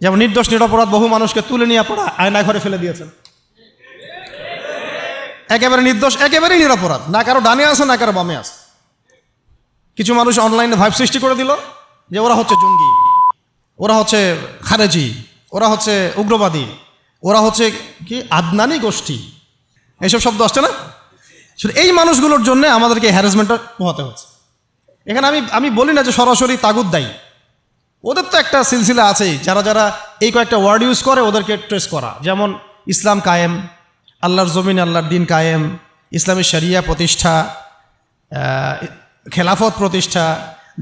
যেমন নির্দোষ, নিরপরাধ বহু মানুষকে তুলে নিয়ে পড়া আয়না ঘরে ফেলে দিয়েছেন। একেবারে নির্দোষ একেবারেই নিরপরাধ। না কারও ডানে আছে, না কারও বামে আছে। কিছু মানুষ অনলাইনে ভাইব সৃষ্টি করে দিল যে ওরা হচ্ছে জঙ্গি, ওরা হচ্ছে খারেজি, ওরা হচ্ছে উগ্রবাদী, ওরা হচ্ছে কি আদনানি গোষ্ঠী। এইসব শব্দ আসছে না? শুধু এই মানুষগুলোর জন্য আমাদেরকে হ্যারাসমেন্টটা পোহাতে হচ্ছে। এখানে আমি আমি বলি না যে সরাসরি তাগুদ দায়ী। ওদের তো একটা সিলসিলা আছেই। যারা যারা এই কয়েকটা ওয়ার্ড ইউজ করে, ওদেরকে ট্রেস করা। যেমন ইসলাম কায়েম, আল্লাহর জমিন, আল্লাহর দিন কায়েম, ইসলামী শরিয়া প্রতিষ্ঠা খেলাফত প্রতিষ্ঠা,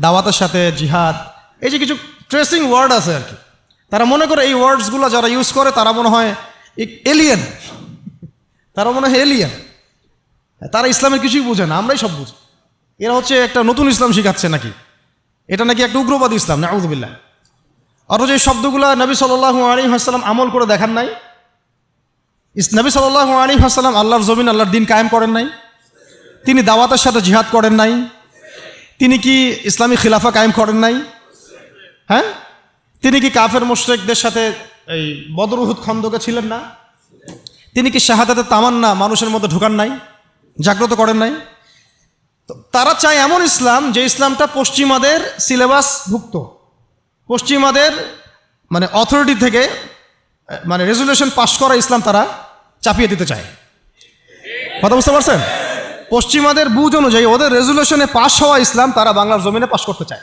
দাওয়াতের সাথে জিহাদ, এই যে কিছু ট্রেসিং ওয়ার্ড আছে আর কি। তারা মনে করে এই ওয়ার্ডসগুলো যারা ইউজ করে, তারা মনে হয় এলিয়েন তারা মনে হয় এলিয়েন তারা ইসলামের কিছুই বোঝে না, আমরাই সব বুঝি। এরা হচ্ছে একটা নতুন ইসলাম শিখাচ্ছে নাকি? এটা নাকি একটা উগ্রবাদ ইসলাম না আউদুবিল্লাহ অথচ এই শব্দগুলো নবী সাল্লাহ আলী হাসালাম আমল করে দেখান নাই। নবী সাল্লাহ আলী হাসালাম আল্লাহর জমিন, আল্লাহর দিন কায়েম করেন নাই। তিনি দাওয়াতের সাথে জিহাদ করেন নাই। তিনি কি ইসলামী খিলাফা কায়েম করেন নাই? হ্যাঁ? তিনি কি কাফের মুশরেকদের সাথে এই বদরুহুদ খন্দকে ছিলেন না? তিনি কি শাহাদাতের তামান্না মানুষের মধ্যে ঢুকান নাই? জাগ্রত করেন নাই? তারা চায় এমন ইসলাম যে ইসলামটা পশ্চিমাদের সিলেবাস ভুক্ত। পশ্চিমাদের মানে অথরিটি থেকে মানে রেজুলেশন পাশ করা ইসলাম তারা চাপিয়ে দিতে চায়। কথা বুঝতে পারছেন? পশ্চিমাদের বুঝ অনুযায়ী ওদের রেজুলেশনে পাশ হওয়া ইসলাম তারা বাংলার জমিনে পাশ করতে চায়।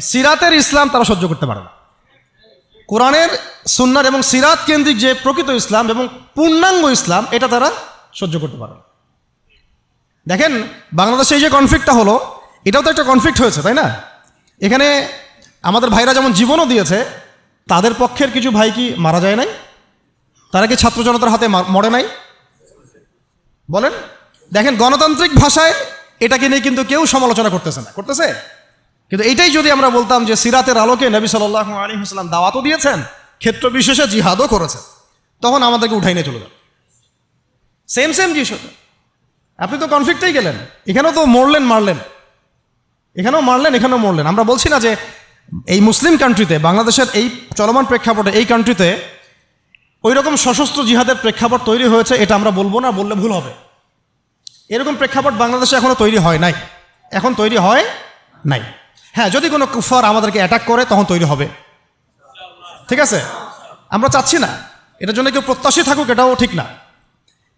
সিরাতের ইসলাম তারা সহ্য করতে পারে না। কোরআনের, সুন্নার এবং সিরাত কেন্দ্রিক যে প্রকৃত ইসলাম এবং পূর্ণাঙ্গ ইসলাম, এটা তারা সহ্য করতে পারে না। দেখেন, বাংলাদেশে এই যে কনফ্লিক্টটা হলো, এটাও তো একটা কনফ্লিক্ট হয়েছে, তাই না? এখানে আমাদের ভাইরা যেমন জীবনও দিয়েছে, তাদের পক্ষের কিছু ভাই কি মারা যায় নাই? তারা কি ছাত্র জনতার হাতে মরে নাই? বলেন। দেখেন, গণতান্ত্রিক ভাষায় এটাকে নিয়ে কিন্তু কেউ সমালোচনা করতেছে না, করতেছে? কিন্তু এটাই যদি আমরা বলতাম যে সিরাতের আলোকে নবী সাল্লাহ আলী হাসলাম দাওয়াতও দিয়েছেন, ক্ষেত্র বিশেষে জিহাদও করেছেন, তখন আমাদেরকে উঠাই নিয়ে চলে যাবে। সেম সেম জিনিস আপনি তো কনফ্লিক্টেই গেলেন। এখানেও তো মরলেন, মারলেন। এখানেও মারলেন, এখানেও মরলেন। আমরা বলছি না যে এই মুসলিম কান্ট্রিতে বাংলাদেশের এই চলমান প্রেক্ষাপটে, এই কান্ট্রিতে ওই রকম সশস্ত্র জিহাদের প্রেক্ষাপট তৈরি হয়েছে, এটা আমরা বলব না, বললে ভুল হবে। এরকম প্রেক্ষাপট বাংলাদেশে এখনও তৈরি হয় নাই। এখন তৈরি হয় নাই। হ্যাঁ যদি কোনো কুফার আমাদেরকে অ্যাটাক করে, তখন তৈরি হবে। ঠিক আছে? আমরা চাচ্ছি না। এটার জন্য কেউ প্রত্যাশী থাকুক, এটাও ঠিক না।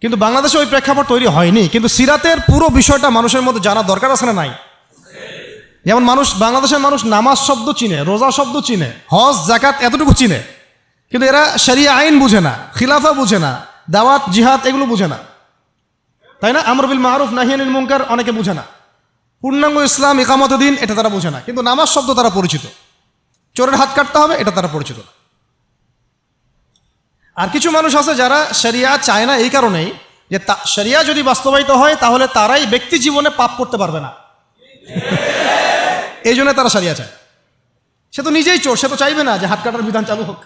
কিন্তু বাংলাদেশে ওই প্রেক্ষাপট তৈরি হয়নি। কিন্তু সিরাতের পুরো বিষয়টা মানুষের মধ্যে জানা দরকার আছে না নাই? যেমন মানুষ, বাংলাদেশের মানুষ নামাজ শব্দ চিনে, রোজা শব্দ চিনে, হজ জাকাত এতটুকু চিনে। কিন্তু এরা শরিয়া আইন বুঝে না, খিলাফা বুঝে না, দাওয়াত, জিহাদ এগুলো বুঝে না। তাই না? আমরবিল মারুফ নাহিয়ানিল মুনকার অনেকে বুঝে না। পূর্ণাঙ্গ ইসলাম একামত দিন, এটা তারা বোঝে না। কিন্তু নামাজ শব্দ তারা পরিচিত। চোরের হাত কাটতে হবে, এটা তারা পরিচিত না। আর কিছু মানুষ আছে যারা শরিয়া চায় না এই কারণেই যে তা শরিয়া যদি বাস্তবায়িত হয়, তাহলে তারাই ব্যক্তি জীবনে পাপ করতে পারবে না। এই জন্য তারা সারিয়া চায়। সে তো নিজেই চোর, সে তো চাইবে না যে হাত কাটার বিধান চালু হোক।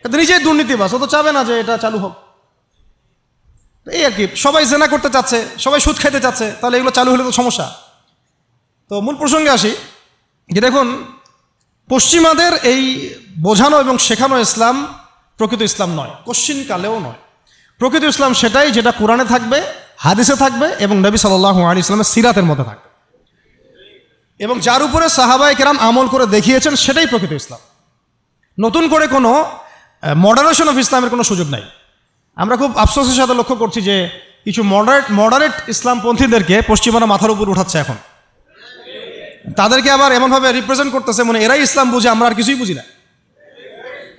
সে তো নিজেই দুর্নীতিবাস ও তো চাবে না যে এটা চালু হোক। এই আর কি, সবাই জেনা করতে চাচ্ছে, সবাই সুদ খাইতে চাচ্ছে, তাহলে এগুলো চালু হলে তো সমস্যা। তো মূল প্রসঙ্গে আসি যে দেখুন, পশ্চিমাদের এই বোঝানো এবং শেখানো ইসলাম প্রকৃত ইসলাম নয়। কালেও নয়। প্রকৃত ইসলাম সেটাই যেটা কোরআনে থাকবে হাদিসে থাকবে এবং নবী সাল্লাহ আলী ইসলামের সিরাতের মধ্যে থাকবে। এবং যার উপরে সাহাবাই কেরাম আমল করে দেখিয়েছেন সেটাই প্রকৃত ইসলাম। নতুন করে কোনো মডারেশন অফ ইসলামের কোনো সুযোগ নাই। আমরা খুব আফসোসের সাথে লক্ষ্য করছি যে কিছু মডারেট মডারেট ইসলামপন্থীদেরকে পশ্চিমারা মাথার উপর উঠাচ্ছে এখন। তাদেরকে আবার এমনভাবে রিপ্রেজেন্ট করতেছে মানে এরাই ইসলাম বুঝে আমরা আর কিছুই বুঝি না।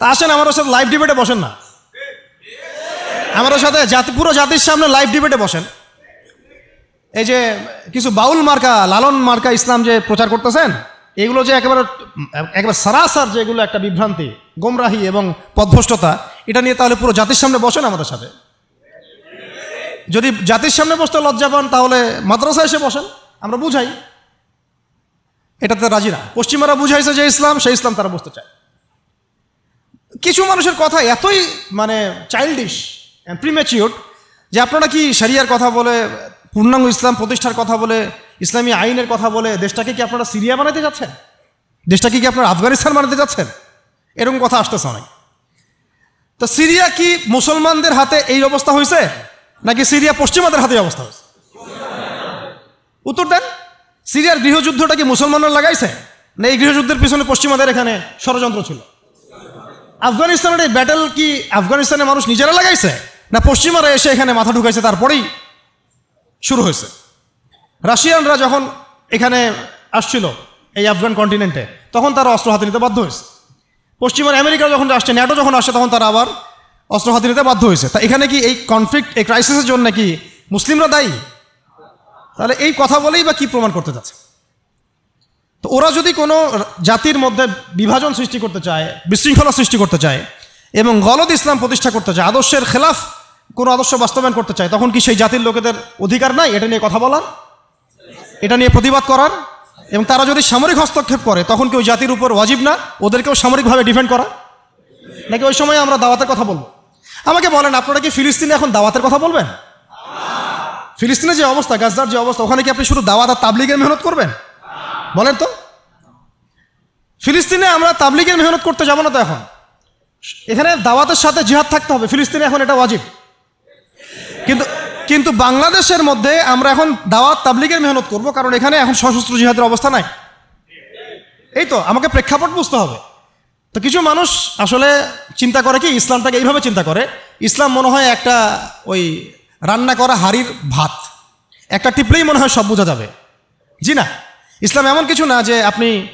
তা আসেন আমার সাথে লাইভ ডিবেটে বসেন না। আমার সাথে জাতি, পুরো জাতির সামনে লাইভ ডিবেটে বসেন। এই যে কিছু বাউল মার্কা, লালন মার্কা ইসলাম যে প্রচার করতেছেন, এগুলো যে একেবারে একেবারে সারাসার যেগুলো একটা বিভ্রান্তি, গোমরাহি এবং পদভষ্টতা এটা নিয়ে তাহলে পুরো জাতির সামনে বসেন আমাদের সাথে। যদি জাতির সামনে বসতে লজ্জা পান, তাহলে মাদ্রাসা এসে বসেন, আমরা বুঝাই। এটাতে রাজি না। পশ্চিমারা বুঝাইছে যে ইসলাম, সেই ইসলাম তারা বসতে চায়। কিছু মানুষের কথা এতই মানে চাইল্ডিশ প্রিমেচিউর যে আপনারা কি শরিয়ার কথা বলে, পূর্ণাঙ্গ ইসলাম প্রতিষ্ঠার কথা বলে, ইসলামী আইনের কথা বলে, দেশটাকে কি আপনারা সিরিয়া বানাতে যাচ্ছেন? দেশটাকে কি আপনারা আফগানিস্তান বানাতে যাচ্ছেন? এরকম কথা আসতেছে অনেক। তো সিরিয়া কি মুসলমানদের হাতে এই অবস্থা হয়েছে? নাকি সিরিয়া পশ্চিমাদের হাতে অবস্থা হয়েছে? উত্তর দেন। সিরিয়ার গৃহযুদ্ধটা কি মুসলমানরা লাগাইছে? না এই গৃহযুদ্ধের পিছনে পশ্চিমাদের এখানে ষড়যন্ত্র ছিল? আফগানিস্তানের এই ব্যাটেল কি আফগানিস্তানের মানুষ নিজেরা লাগাইছে? না পশ্চিমারা এসে এখানে মাথা ঢুকাইছে, তারপরেই শুরু হয়েছে? রাশিয়ানরা যখন এখানে আসছিল এই আফগান কন্টিনেন্টে তখন তারা অস্ত্র হাতে নিতে বাধ্য হয়েছে। পশ্চিমার আমেরিকা যখন আসছে, ন্যাটো যখন আসছে, তখন তারা আবার অস্ত্র হাতে নিতে বাধ্য হয়েছে। তা এখানে কি এই কনফ্লিক্ট এই ক্রাইসিসের জন্য কি মুসলিমরা দায়ী? তাহলে এই কথা বলেই বা কি প্রমাণ করতে যাচ্ছে তো ওরা যদি কোনো জাতির মধ্যে বিভাজন সৃষ্টি করতে চায়, বিশৃঙ্খলা সৃষ্টি করতে চায় এবং গলদ ইসলাম প্রতিষ্ঠা করতে চায়, আদর্শের খেলাফ কোনো আদর্শ বাস্তবায়ন করতে চায়, তখন কি সেই জাতির লোকেদের অধিকার নাই? এটা নিয়ে কথা বলার? এটা নিয়ে প্রতিবাদ করার? এবং তারা যদি সামরিক হস্তক্ষেপ করে, তখন কি ওই জাতির উপর ওয়াজিব না? ওদেরকেও সামরিকভাবে ডিফেন্ড করা? নাকি ওই সময় আমরা দাওয়াতের কথা বলব? আমাকে বলেন, আপনারা কি ফিলিস্তিনে এখন দাওয়াতের কথা বলবেন? ফিলিস্তিনের যে অবস্থা গাজদার যে অবস্থা, ওখানে কি আপনি শুধু দাওয়াত আর তাবলিগের মেহনত করবেন? বলেন তো। ফিলিস্তিনে আমরা তাবলিগের মেহনত করতে যাব না তো এখন? এখানে দাওয়াতের সাথে জিহাদ থাকতে হবে। ফিলিস্তিনে এখন এটা ওয়াজিব। কিন্তু কিন্তু বাংলাদেশের মধ্যে আমরা এখন দাওয়াত, তাবলিগের মেহনত করব কারণ এখানে এখন সশস্ত্র জিহাদের অবস্থা নাই। এই তো, আমাকে প্রেক্ষাপট বুঝতে হবে। তো কিছু মানুষ আসলে চিন্তা করে কি, ইসলামটাকে এইভাবে চিন্তা করে, ইসলাম মনে হয় একটা ওই রান্না করা হাড়ির ভাত, একটা টিপলেই মনে হয় সব বোঝা যাবে। জি না? ইসলাম এমন কিছু না যে আপনি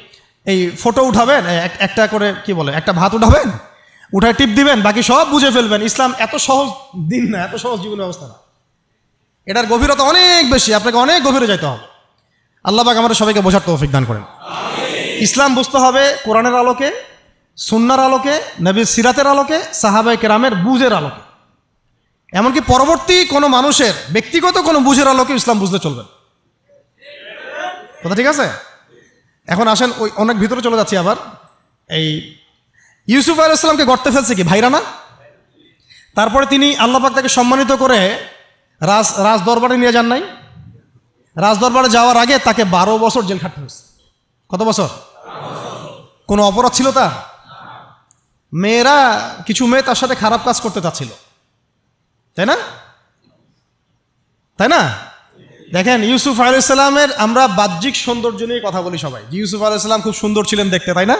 এই ফটো উঠাবেন এক- একটা করে কি বলে, একটা ভাত উঠাবেন, উঠায় টিপ দিবেন, বাকি সব বুঝে ফেলবেন। ইসলাম এত সহজ দিন না, এত সহজ জীবন ব্যবস্থা না। এটার গভীরতা অনেক বেশি, আপনাকে অনেক গভীরে যাইতে হবে। আল্লাহ পাক আমাদের সবাইকে বোঝার তৌফিক দান করেন। ইসলাম বুঝতে হবে কোরআনের আলোকে, সুন্নার আলোকে, নবীর সিরাতের আলোকে সাহাবাই কেরামের বুঝের আলোকে। এমনকি পরবর্তী কোনো মানুষের, ব্যক্তিগত কোনো বুঝের আলোকে ইসলাম বুঝতে চলবে। কথা ঠিক আছে? এখন আসেন, ওই অনেক ভিতরে চলে যাচ্ছি আবার। এই ইউসুফ আলাইসালামকে গর্তে ফেলছে কি, ভাইরা না? তারপরে তিনি আল্লাপাক তাকে সম্মানিত করে রাজ রাজ দরবারে নিয়ে যান নাই। রাজ দরবারে যাওয়ার আগে তাকে বারো বছর জেল খাটতে হয়েছে। কত বছর? কোনো অপরাধ ছিল তার? মেয়েরা, কিছু মেয়ে তার সাথে খারাপ কাজ করতে চাচ্ছিল। তাই না? তাই না? দেখেন, ইউসুফ আলাইসাল্লামের আমরা বাহ্যিক সৌন্দর্য নিয়ে কথা বলি সবাই। ইউসুফ আলাইসাল্লাম খুব সুন্দর ছিলেন দেখতে, তাই না?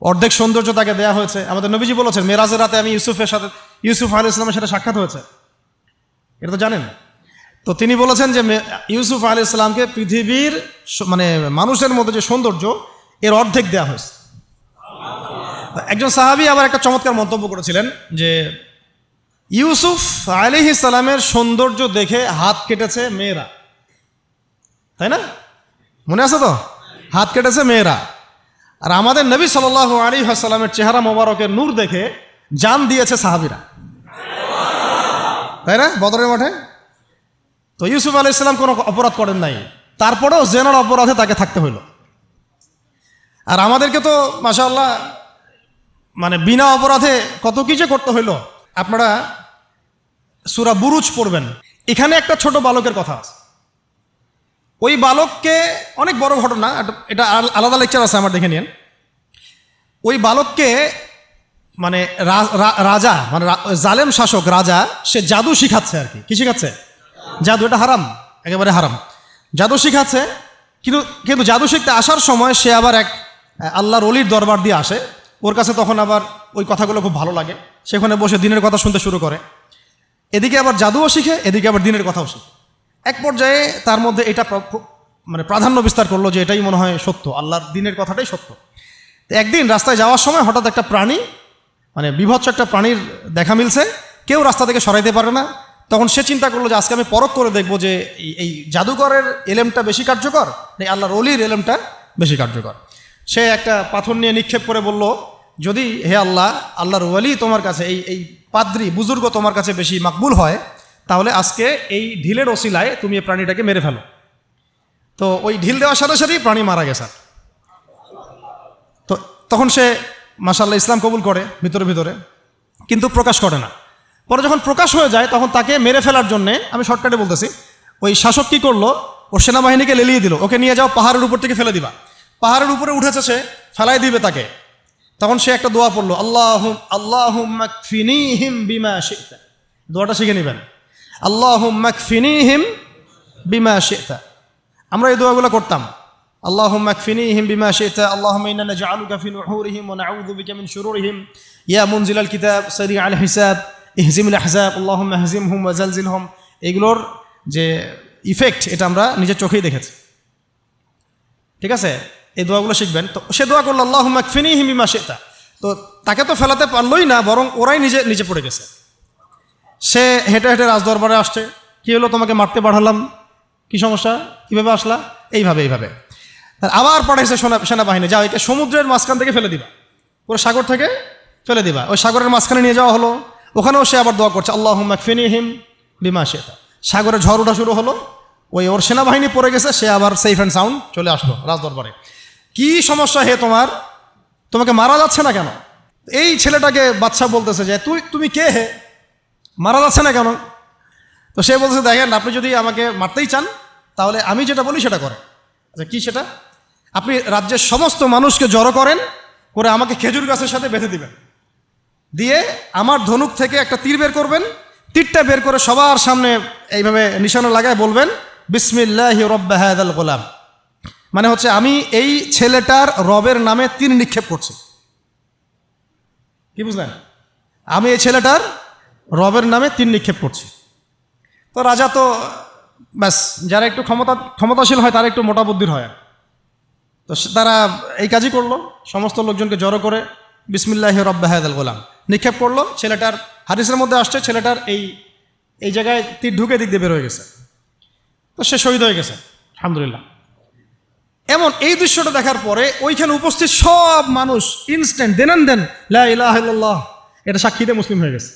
অর্ধেক সৌন্দর্য তাকে দেয়া হয়েছে। আমাদের নবীজি বলেছেন, মেরাজের রাতে আমি ইউসুফের সাথে, ইউসুফ আলাইসালামের সাথে সাক্ষাৎ হয়েছে। এটা তো জানেন? তো তিনি বলেছেন যে ইউসুফ আলী ইসলামকে পৃথিবীর মানে মানুষের মধ্যে যে সৌন্দর্য, এর অর্ধেক দেওয়া হয়েছে। একজন সাহাবি আবার একটা চমৎকার মন্তব্য করেছিলেন যে ইউসুফ আলী ইসলামের সৌন্দর্য দেখে হাত কেটেছে মেয়েরা। তাই না? মনে আছে তো? হাত কেটেছে মেয়েরা। আর আমাদের নবী সাল আলী সাল্লামের চেহারা মোবারকের নূর দেখে জান দিয়েছে সাহাবিরা। তাই না? বদরের মাঠে? তো ইউসুফ আলি ইসলাম কোনো অপরাধ করেন নাই। তারপরেও জেনার অপরাধে তাকে থাকতে হইল। আর আমাদেরকে তো, মাশাআল্লাহ মানে বিনা অপরাধে কত কি যে করতে হইল। আপনারা সুরা বুরুজ পড়বেন। এখানে একটা ছোট বালকের কথা আছে। ওই বালককে অনেক বড় ঘটনা, এটা- আলাদা লেকচার আছে আমার দেখে নিন। ওই বালককে মানে রাজা মানে জালেম শাসক রাজা, সে জাদু শিখাচ্ছে আর কি। কি শিখাচ্ছে? জাদু, এটা হারাম, একেবারে হারাম। জাদু শিখাচ্ছে, কিন্তু কিন্তু জাদু শিখতে আসার সময় সে আবার এক, আল্লাহর অলির দরবার দিয়ে আসে। ওর কাছে তখন আবার ওই কথাগুলো খুব ভালো লাগে। সেখানে বসে দিনের কথা শুনতে শুরু করে। এদিকে আবার জাদুও শিখে, এদিকে আবার দিনের কথাও শিখে। এক পর্যায়ে তার মধ্যে এটা মানে প্রাধান্য বিস্তার করল যে এটাই মনে হয় সত্য, আল্লাহর দিনের কথাটাই সত্য। একদিন রাস্তায় যাওয়ার সময় হঠাৎ একটা প্রাণী মানে বিভৎস একটা প্রাণীর দেখা মিলছে। কেউ রাস্তা থেকে সরাইতে পারে না। তখন সে চিন্তা করল যে আজকে আমি পরখ করে দেখব যে এই- এই জাদুকরের এলেমটা বেশি কার্যকর না আল্লাহর অলির এলেমটা বেশি কার্যকর। সে একটা পাথর নিয়ে নিক্ষেপ করে বলল যদি হে আল্লাহ, আল্লাহর ওয়ালি তোমার কাছে, এই এই পাদ্রি, বুজুর্গ তোমার কাছে বেশি মাকবুল হয়, তাহলে আজকে এই ঢিলের ওসিলায় তুমি এই প্রাণীটাকে মেরে ফেলো। তো ওই ঢিল দেওয়ার সাথে সাথেই প্রাণী মারা গেছে। তো তখন সে মাসাল্লাহ ইসলাম কবুল করে ভিতরে ভিতরে, কিন্তু প্রকাশ করে না। পরে যখন প্রকাশ হয়ে যায়, তখন তাকে মেরে ফেলার জন্যে, আমি শর্টকাটে বলতেছি, ওই শাসক কী করল? ওর সেনাবাহিনীকে লেলিয়ে দিল। ওকে নিয়ে যাও, পাহাড়ের উপর থেকে ফেলে দিবা। পাহাড়ের উপরে উঠেছে সে, ফেলাই দিবে তাকে। তখন সে একটা দোয়া পড়লো আল্লাহ আল্লাহ হিম বিমা শিখতা দোয়াটা শিখে নেবেন আল্লাহ হিম বিমা শিখতা আমরা এই দোয়াগুলো করতাম اللهم اكفنيهم بما شئت اللهم انا نجعلك في نحورهم ونعوذ بك من شرورهم يا منزل الكتاب سريع الحساب اهزم الاحزاب اللهم اهزمهم وزلزلهم এগুলোর যে ইফেক্ট এটা আমরা নিজের চোখেই দেখেছি ঠিক আছে এই দোয়াগুলো শিখবেন। তো সে দোয়া করল আল্লাহ মাকফিনি হিমিমা শেতা। তো তাকে তো ফেলাতে পারলোই না, বরং ওরাই নিজে নিজে পড়ে গেছে। সে হেঁটে হেঁটে রাজদরবারে আসছে। কি হলো তোমাকে মারতে পাঠালাম? কি সমস্যা? কীভাবে আসলা? এইভাবে এইভাবে। আবার পাঠাইছে সেনা, সেনাবাহিনী, যাও, একে সমুদ্রের মাঝখান থেকে ফেলে দিবা। পুরো সাগর থেকে ফেলে দিবা। ওই সাগরের মাঝখানে নিয়ে যাওয়া হলো। ওখানেও সে আবার দোয়া করছে আল্লাহ মাকফিনি হিম বিমা শেতা। সাগরে ঝড় ওঠা শুরু হলো। ওই ওর সেনাবাহিনী পড়ে গেছে, সে আবার সেফ অ্যান্ড সাউন্ড চলে আসলো রাজদরবারে। কি সমস্যা হে তোমার? তোমাকে মারা যাচ্ছে না কেন? এই ছেলেটাকে বাচ্চা বলতেছে যে, তুই, তুমি কে হে? মারা যাচ্ছে না কেন? তো সে বলছে দেখেন, আপনি যদি আমাকে মারতেই চান, তাহলে আমি যেটা বলি সেটা করেন। আচ্ছা কী সেটা? আপনি রাজ্যের সমস্ত মানুষকে জড়ো করেন, করে আমাকে খেজুর গাছের সাথে বেঁধে দিবেন। দিয়ে আমার ধনুক থেকে একটা তীর বের করবেন, তীরটা বের করে সবার সামনে এইভাবে নিশানা লাগায় বলবেন, বিসমিল্লাহ রব্বাহাদ গোলাম। মানে হচ্ছে আমি এই ছেলেটার রবের নামে তীর নিক্ষেপ করছি। কি বুঝলেন? আমি এই ছেলেটার রবের নামে তীর নিক্ষেপ করছি। তো রাজা তো, ব্যাস, যারা একটু ক্ষমতা, ক্ষমতাশীল হয়, তারা একটু মোটা বুদ্ধির হয়। তো তারা এই কাজই করল, সমস্ত লোকজনকে জড়ো করে, বিসমিল্লাহ রব্বাহাদ গোলাম। নিক্ষেপ করল, ছেলেটার হাদিসের মধ্যে আসছে, ছেলেটার এই এই জায়গায় তীর ঢুকে দিক দিয়ে বের হয়ে গেছে। তো সে শহীদ হয়ে গেছে, আলহামদুলিল্লাহ। এমন এই দৃশ্যটা দেখার পরে ওইখানে উপস্থিত সব মানুষ ইনস্ট্যান্ট দেন দেন লা ইলাহা এটা সাক্ষীতে মুসলিম হয়ে গেছে।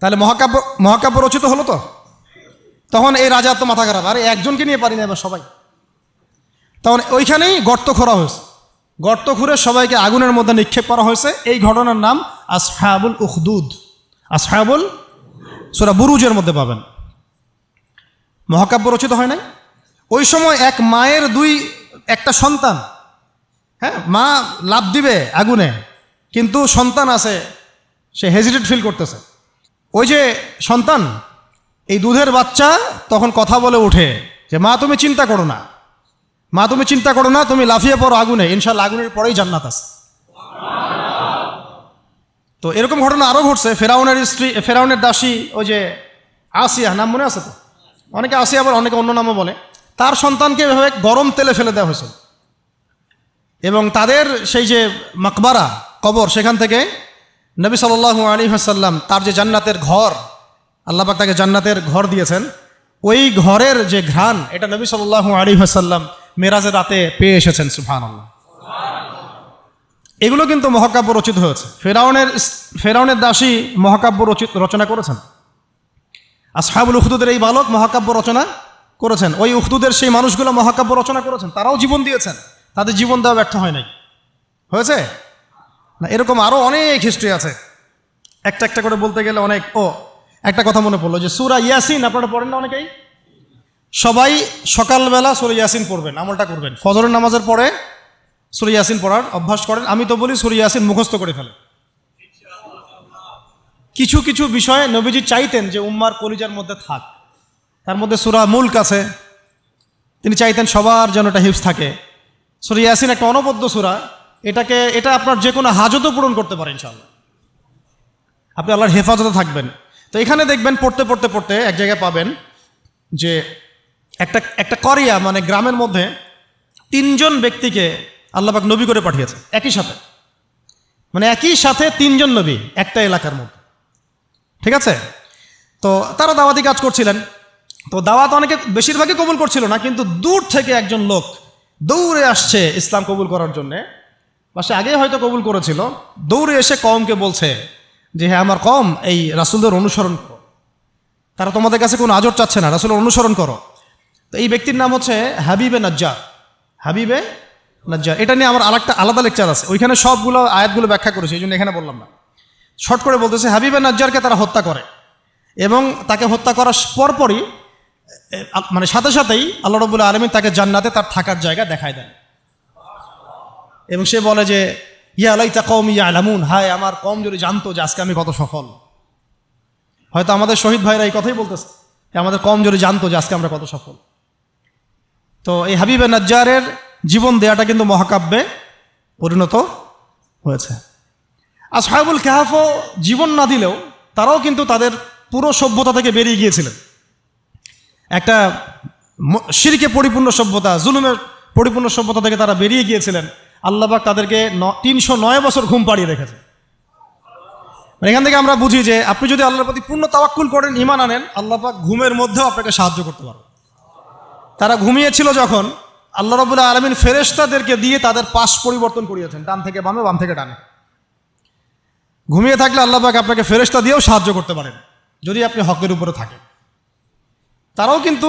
তাহলে মহাকাব্য মহাকাব্য রচিত হলো তো? তখন এই রাজার তো মাথা খারাপ, আরে একজনকে নিয়ে পারি না এবার সবাই। তখন ওইখানেই গর্ত খোঁড়া হয়েছে। গর্ত খুঁড়ে সবাইকে আগুনের মধ্যে নিক্ষেপ করা হয়েছে। এই ঘটনার নাম আসহাবুল উখদুদ। আসহাবুল, সোরা বুরুজের মধ্যে পাবেন। মহাকাব্য রচিত হয় নাই? ওই সময় এক মায়ের দুই, একটা সন্তান। হ্যাঁ মা লাভ দিবে আগুনে, কিন্তু সন্তান আছে, সে হেজিটেট ফিল করতেছে। ওই যে সন্তান, এই দুধের বাচ্চা তখন কথা বলে ওঠে যে, মা, তুমি চিন্তা করো না। মা, তুমি চিন্তা করো না, তুমি লাফিয়ে পড়ো আগুনে ইনশাল্লাহ আগুনের পরেই জান্নাত আছে। তো এরকম ঘটনা আরও ঘটছে, ফেরাউনের স্ত্রী, ফেরাউনের দাসী, ওই যে আসিয়া, নাম মনে আছে তো? অনেকে আসিয়া আবার অনেকে অন্য নামও বলে। তার সন্তানকে এভাবে গরম তেলে ফেলে দেওয়া হয়েছিল এবং তাদের সেই যে মাকবারা, কবর, সেখান থেকে নবী সাল্লাল্লাহু আলী হাসাল্লাম তার যে জান্নাতের ঘর আল্লাপাক তাকে জান্নাতের ঘর দিয়েছেন। ওই ঘরের যে ঘ্রাণ, এটা নবী সাল্লাল্লাহু আলী হাসাল্লাম মেরাজের রাতে পেয়ে এসেছেন সুফান আল্লাহ এগুলো কিন্তু মহাকাব্য রচিত হয়েছে। ফেরাউনের ফেরাউনের দাসী মহাকাব্য রচিত রচনা করেছেন। আর আসহাবুল উখদুদের এই বালক মহাকাব্য রচনা করেছেন। ওই উখদুদের সেই মানুষগুলো মহাকাব্য রচনা করেছেন। তারাও জীবন দিয়েছেন। তাদের জীবন দেওয়া ব্যর্থ হয় নাই। হয়েছে? না, এরকম আরও অনেক হিস্ট্রি আছে। একটা একটা করে বলতে গেলে অনেক, ও, একটা কথা মনে পড়ল যে সুরা ইয়াসিন, আপনারা পড়েন না অনেকেই? সবাই সকালবেলা সুরা ইয়াসিন পড়বেন, আমলটা করবেন। ফজরের নামাজের পরে সুরা ইয়াসিন পড়ার অভ্যাস করেন। আমি তো বলি সুরা ইয়াসিন মুখস্থ করে ফেলেন। কিছু কিছু বিষয়ে নবীজি চাইতেন যে উম্মার কলিজার মধ্যে থাক। তার মধ্যে সুরা মুল্ক আছে। তিনি চাইতেন সবার যেন এটা হিপস থাকে। সুরা ইয়াসিন একটা অনবদ্য সুরা। এটাকে, এটা আপনার যে কোনো হাজতও পূরণ করতে পারেন ইনশাল্লাহ আপনি আল্লাহর হেফাজতে থাকবেন। তো এখানে দেখবেন, পড়তে পড়তে পড়তে এক জায়গায় পাবেন যে একটা একটা করিয়া মানে গ্রামের মধ্যে তিনজন ব্যক্তিকে আল্লাহবাক নবী করে পাঠিয়েছে। একই সাথে। মানে একই সাথে তিনজন নবী একটা এলাকার মধ্যে। ঠিক আছে? তো তারা দাওয়াতি কাজ করছিলেন। তো দাওয়াত অনেকে বেশিরভাগই কবুল করছিল না, কিন্তু দূর থেকে একজন লোক দৌড়ে আসছে ইসলাম কবুল করার জন্যে। বা সে আগেই হয়তো কবুল করেছিল। দৌড়ে এসে কমকে বলছে যে হ্যাঁ আমার কম এই রাসুলদের অনুসরণ করো। তারা তোমাদের কাছে কোনো আজর চাচ্ছে না, রাসুলের অনুসরণ করো। তো এই ব্যক্তির নাম হচ্ছে হাবিবে নাজ্জার। হাবিবে নাজ্জার। এটা নিয়ে আমার আরেকটা আলাদা লেকচার আছে। ওইখানে সবগুলো আয়াতগুলো ব্যাখ্যা করেছে, এই জন্য এখানে বললাম না। শর্ট করে বলতেছে, হাবিবে নাজ্জারকে তারা হত্যা করে এবং তাকে হত্যা করার পরপরই মানে সাথে সাথেই আল্লাহ রবুল্লা আলমী তাকে জান্নাতে তার থাকার জায়গা দেখায় দেন। এবং সে বলে যে, ইয়া আলাইতা কম ইয়া আলামুন হায়, আমার কম যদি জানতো যে আজকে আমি কত সফল। হয়তো আমাদের শহীদ ভাইরা এই কথাই বলতেছে যে, আমাদের কম যদি জানতো যে আজকে আমরা কত সফল। তো এই হাবিবে নাজ্জারের জীবন দেয়াটা কিন্তু মহাকাব্যে পরিণত হয়েছে। আর সাহেবুল কাহাফও জীবন না দিলেও তারাও কিন্তু তাদের পুরো সভ্যতা থেকে বেরিয়ে গিয়েছিলেন। একটা শিরকে পরিপূর্ণ সভ্যতা, জুলুমের পরিপূর্ণ সভ্যতা থেকে তারা বেরিয়ে গিয়েছিলেন। আল্লাহবাক তাদেরকে তিনশো নয় বছর ঘুম পাড়িয়ে রেখেছে। মানে এখান থেকে আমরা বুঝি যে আপনি যদি আল্লাহর প্রতি পূর্ণ তাওয়াক্কুল করেন ইমান আনেন আল্লাহবাক ঘুমের মধ্যেও আপনাকে সাহায্য করতে পারবে। তারা ঘুমিয়েছিল যখন আল্লাহ রবুল্লাহ আলমিন ফেরেস্তাদেরকে দিয়ে তাদের পাশ পরিবর্তন করিয়েছেন, ডান থেকে বামে, বাম থেকে ডানে। ঘুমিয়ে থাকলে আল্লাহ পাক আপনাকে ফেরেস্তা দিয়েও সাহায্য করতে পারেন, যদি আপনি হকের উপরে থাকেন। তারাও কিন্তু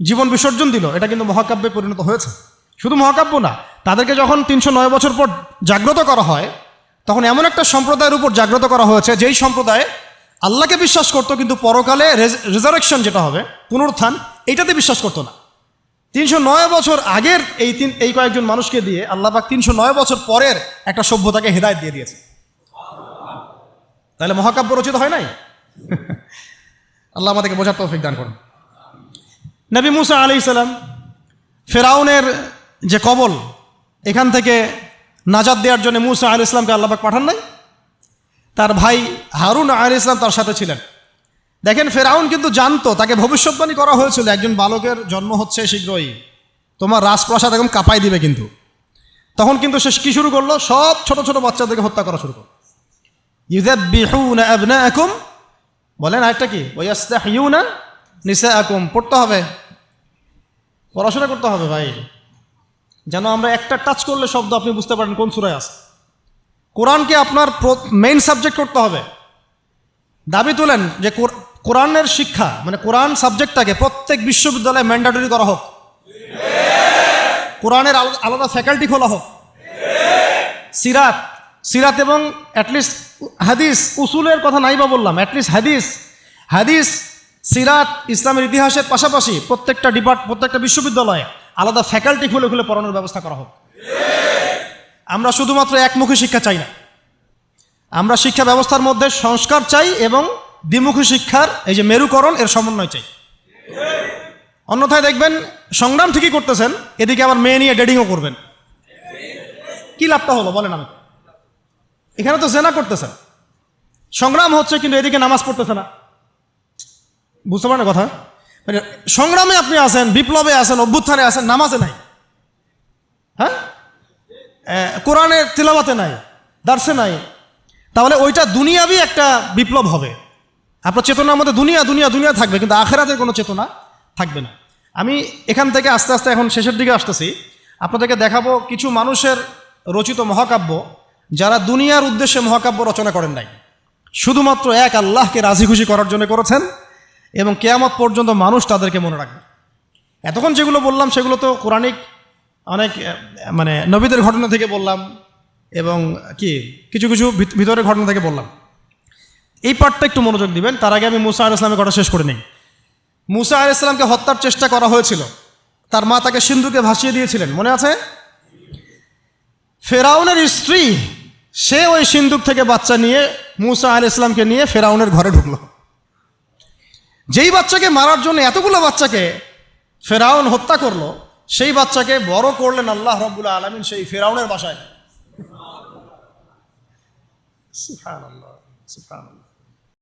জীবন বিসর্জন দিল। এটা কিন্তু মহাকাব্যে পরিণত হয়েছে। শুধু মহাকাব্য না, তাদেরকে যখন তিনশো নয় বছর পর জাগ্রত করা হয়, তখন এমন একটা সম্প্রদায়ের উপর জাগ্রত করা হয়েছে, যেই সম্প্রদায় আল্লাহকে বিশ্বাস করতো, কিন্তু পরকালে রেজারেকশন যেটা হবে, পুনরুত্থান, এইটাতে বিশ্বাস করতো না। তিনশো নয় বছর আগের এই তিন, এই কয়েকজন মানুষকে দিয়ে আল্লাহ পাক তিনশো নয় বছর পরের একটা সভ্যতাকে হেদায়ত দিয়ে দিয়েছে। তাহলে মহাকাব্য রচিত হয় নাই? আল্লাহ আমাদেরকে বোঝার তৌফিক দান করুন। নবী মুসা আলি সাল্লাম ফেরাউনের যে কবল, এখান থেকে নাজাদ দেওয়ার জন্য মুসা আলি ইসলামকে আল্লাহবাক পাঠান নাই। তার ভাই হারুন আলি ইসলাম তার সাথে ছিলেন। দেখেন, ফেরাউন কিন্তু জানতো, তাকে ভবিষ্যৎবাণী করা হয়েছিল, একজন বালকের জন্ম হচ্ছে শীঘ্রই। তোমার রাজপ্রাসাদ একদম কাঁপাই দিবে কিন্তু। তখন কিন্তু সে কি শুরু করল? সব ছোট ছোট বাচ্চাদেরকে হত্যা করা শুরু করল। ইউদাব্বিহুনা আবনাআকুম বলেন আরেকটা কি? ওয়াস্তা হিউ না ওয়াস্তাহিয়ুনা নিসাআকুম, পড়তে হবে। পড়াশোনা করতে হবে ভাই। যেন আমরা একটা টাচ করলে শব্দ আপনি বুঝতে পারেন কোন সুরায় আছে। কোরআনকে আপনার মেইন সাবজেক্ট করতে হবে। দাবি তোলেন যে কোর- কোরআনের শিক্ষা মানে কোরআন সাবজেক্টটাকে প্রত্যেক বিশ্ববিদ্যালয়ে ম্যান্ডাটরি করা হোক। কোরআনের আলাদা ফ্যাকাল্টি খোলা হোক। সিরাত সিরাত এবং অ্যাটলিস্ট হাদিস, উসুলের কথা নাই বা বললাম অ্যাটলিস্ট হাদিস। হাদিস, সিরাত ইসলামের ইতিহাসের পাশাপাশি প্রত্যেকটা ডিপার্ট প্রত্যেকটা বিশ্ববিদ্যালয়ে আলাদা ফ্যাকাল্টি খুলে খুলে পড়ানোর ব্যবস্থা করা হোক। আমরা শুধুমাত্র একমুখী শিক্ষা চাই না। আমরা শিক্ষা ব্যবস্থার মধ্যে সংস্কার চাই এবং দ্বিমুখী শিক্ষার এই যে মেরুকরণ, এর সমন্বয় চাই। অন্যথায় দেখবেন সংগ্রাম ঠিকই করতেছেন, এদিকে আবার মেয়ে নিয়ে ডেটিংও করবেন। কি লাভটা হলো? বলেন আমি এখানে তো জেনা করতেছে সংগ্রাম হচ্ছে কিন্তু এদিকে নামাজ পড়তেছে না। বুঝতে পারেন কথা? মানে সংগ্রামে আপনি আছেন, বিপ্লবে আছেন, অভ্যুত্থানে আছেন, নামাজে নাই। হ্যাঁ? কোরআনের তিলাবাতে নাই, দার্সে নাই। তাহলে ওইটা দুনিয়াবি একটা বিপ্লব হবে। আপনার চেতনার মধ্যে দুনিয়া দুনিয়া দুনিয়া থাকবে, কিন্তু আখেরাতের কোনো চেতনা থাকবে না। আমি এখান থেকে আস্তে আস্তে এখন শেষের দিকে আসতেছি। আপনাদেরকে দেখাবো কিছু মানুষের রচিত মহাকাব্য। যারা দুনিয়ার উদ্দেশ্যে মহাকাব্য রচনা করেন নাই, শুধুমাত্র এক আল্লাহকে রাজি খুশি করার জন্য করেছেন এবং কেয়ামত পর্যন্ত মানুষ তাদেরকে মনে রাখবে। এতক্ষণ যেগুলো বললাম, সেগুলো তো কোরআনিক অনেক মানে নবীদের ঘটনা থেকে বললাম এবং কি, কিছু কিছু ভিত- ভিতরের ঘটনা থেকে বললাম। এই পার্টটা একটু মনোযোগ দিবেন, তার আগে আমি মুসা আল ইসলামের কথা শেষ করে নিই। মুসা আল ইসলামকে হত্যার চেষ্টা করা হয়েছিল। তার মা তাকে সিন্ধুকে ভাসিয়ে দিয়েছিলেন। মনে আছে? ফেরাউনের স্ত্রী সে ওই সিন্দুক থেকে বাচ্চা নিয়ে মুসা আল ইসলামকে নিয়ে ফেরাউনের ঘরে ঢুকলো যেই বাচ্চাকে মারার জন্য এতগুলো বাচ্চাকে ফেরাউন হত্যা করল, সেই বাচ্চাকে বড় করলেন আল্লাহ রব্বুল্লাহ আলমিন সেই ফেরাউনের বাসায়।